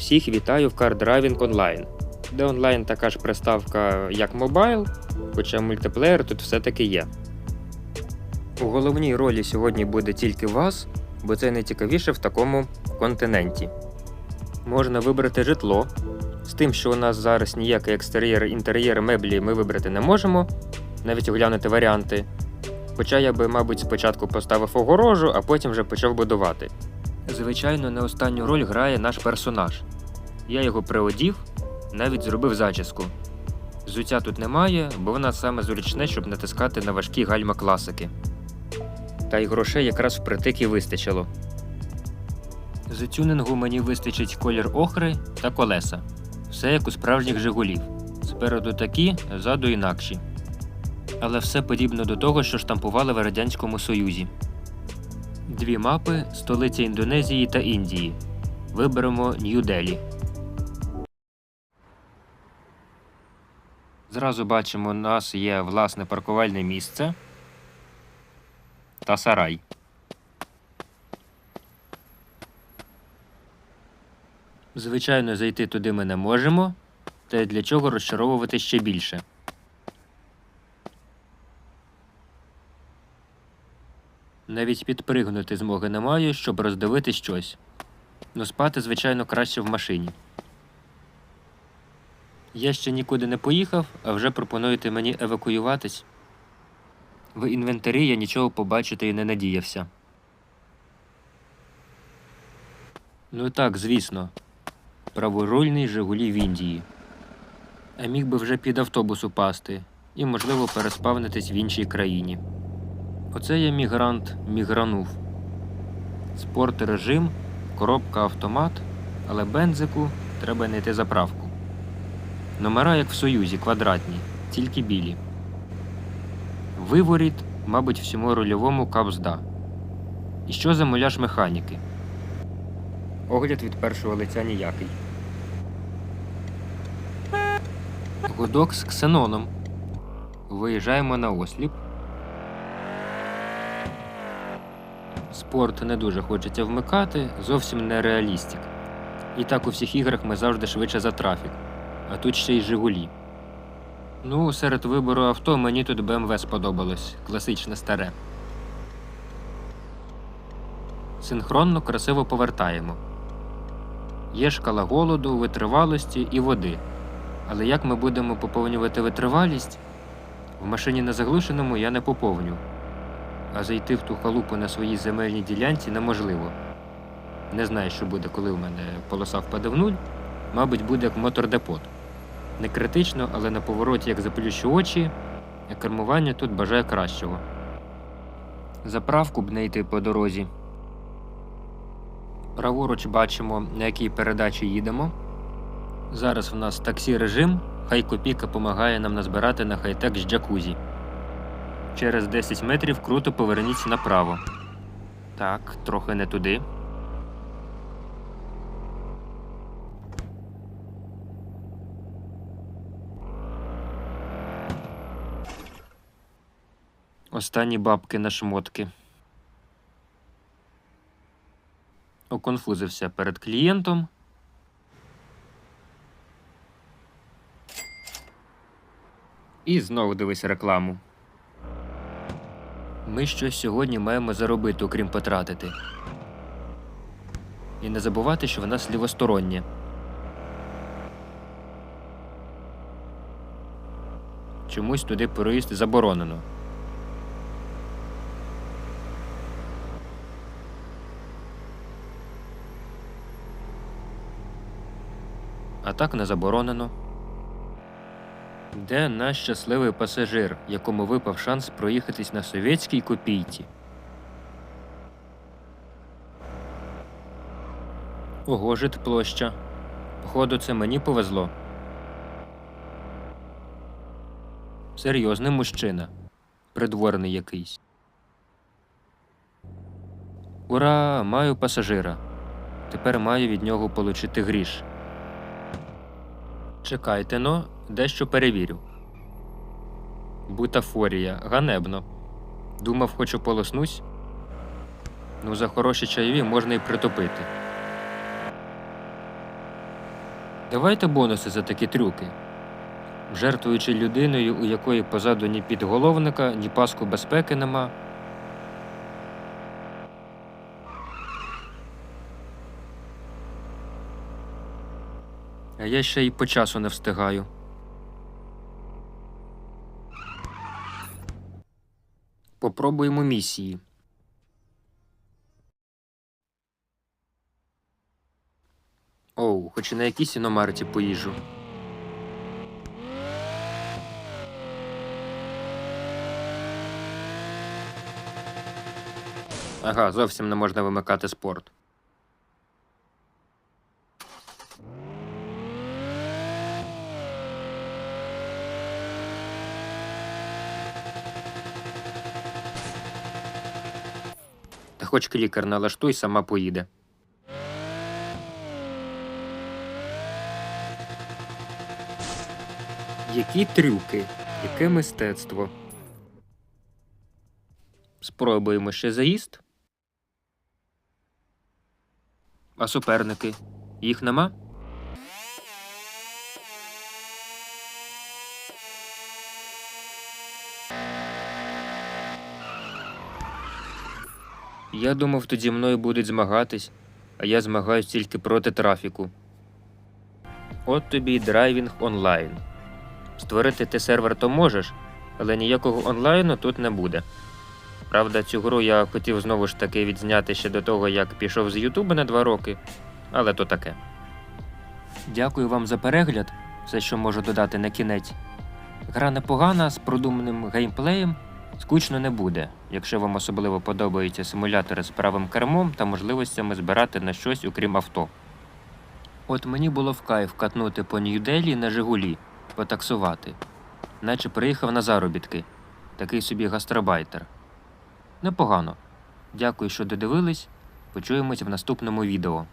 Всіх вітаю в Car Driving Online, де онлайн така ж приставка, як мобайл, хоча мультиплеєр тут все-таки є. У головній ролі сьогодні буде тільки вас, бо це найцікавіше в такому континенті. Можна вибрати житло. З тим, що у нас зараз ніякий екстер'єр, інтер'єр, меблі ми вибрати не можемо, навіть оглянути варіанти. Хоча я би, мабуть, спочатку поставив огорожу, а потім вже почав будувати. Звичайно, не останню роль грає наш персонаж. Я його приодів, навіть зробив зачіску. Зуття тут немає, бо вона саме зручне, щоб натискати на важкі гальма класики. Та й грошей якраз впритик і вистачило. З тюнингу мені вистачить колір охри та колеса. Все як у справжніх Жигулів. Спереду такі, ззаду інакші. Але все подібно до того, що штампували в Радянському Союзі. Дві мапи столиця Індонезії та Індії. Виберемо Нью-Делі. Зразу бачимо, у нас є власне паркувальне місце та сарай. Звичайно, зайти туди ми не можемо, та й для чого розчаровувати ще більше. Навіть підпригнути змоги не маю, щоб роздивити щось. Ну спати, звичайно, краще в машині. Я ще нікуди не поїхав, а вже пропонуєте мені евакуюватись. В інвентарі я нічого побачити і не надіявся. Ну так, звісно. Праворульний Жигулі в Індії. А міг би вже під автобус упасти і, можливо, переспавнитись в іншій країні. Оце я мігрант мігранув. Спорт режим, коробка автомат, але бензику треба знайти заправку. Номера, як в Союзі, квадратні, тільки білі. Виворіт, мабуть, всьому рульовому капзда. І що за муляж механіки? Огляд від першого лиця ніякий. Гудок з ксеноном. Виїжджаємо на осліп. Спорт не дуже хочеться вмикати, зовсім не реалістик. І так у всіх іграх ми завжди швидше за трафік, а тут ще й Жигулі. Ну, серед вибору авто мені тут BMW сподобалось, класичне старе. Синхронно красиво повертаємо. Є шкала голоду, витривалості і води. Але як ми будемо поповнювати витривалість? В машині на заглушеному я не поповню а зайти в ту халупу на своїй земельній ділянці неможливо. Не знаю, що буде, коли в мене полоса впаде в нуль. Мабуть, буде як мотордепот. Не критично, але на повороті, як заплющу очі, а кермування тут бажає кращого. Заправку б не йти по дорозі. Праворуч бачимо, на якій передачі їдемо. Зараз в нас таксі режим, хай копійка допомагає нам назбирати на хай-тек з джакузі. Через 10 метрів круто поверніть направо. Так, трохи не туди. Останні бабки на шмотки. Оконфузився перед клієнтом. І знову дивись рекламу. Ми щось сьогодні маємо заробити, окрім потратити. І не забувати, що вона лівостороння. Чомусь туди проїзд заборонено. А так не заборонено. Де наш щасливий пасажир, якому випав шанс проїхатись на совєтській копійці? Ого, жит площа. Походу, це мені повезло. Серйозний мужчина. Придворний якийсь. Ура! Маю пасажира. Тепер маю від нього получити гріш. Чекайте но, дещо перевірю. Бутафорія, ганебно. Думав, хочу полоснусь. Ну, за хороші чайові можна і притопити. Давайте бонуси за такі трюки. Жертвуючи людиною, у якої позаду ні підголовника, ні паску безпеки нема. А я ще й по часу не встигаю. Попробуємо місії. Оу, хоч і на якійсь іномарці поїжджу. Ага, зовсім не можна вимикати спорт. Хоч клікер налаштуй, сама поїде. Які трюки, яке мистецтво. Спробуємо ще заїзд. А суперники? Їх нема? Я думав, тоді мною будуть змагатись, а я змагаюсь тільки проти трафіку. От тобі й драйвінг онлайн. Створити ти сервер то можеш, але ніякого онлайну тут не буде. Правда, цю гру я хотів знову ж таки відзняти ще до того, як пішов з Ютуба на два роки, але то таке. Дякую вам за перегляд, все, що можу додати на кінець. Гра непогана з продуманим геймплеєм, скучно не буде, якщо вам особливо подобаються симулятори з правим кермом та можливостями збирати на щось, окрім авто. От мені було в кайф катнути по Нью-Делі на Жигулі, потаксувати, наче приїхав на заробітки, такий собі гастробайтер. Непогано. Дякую, що додивились. Почуємось в наступному відео.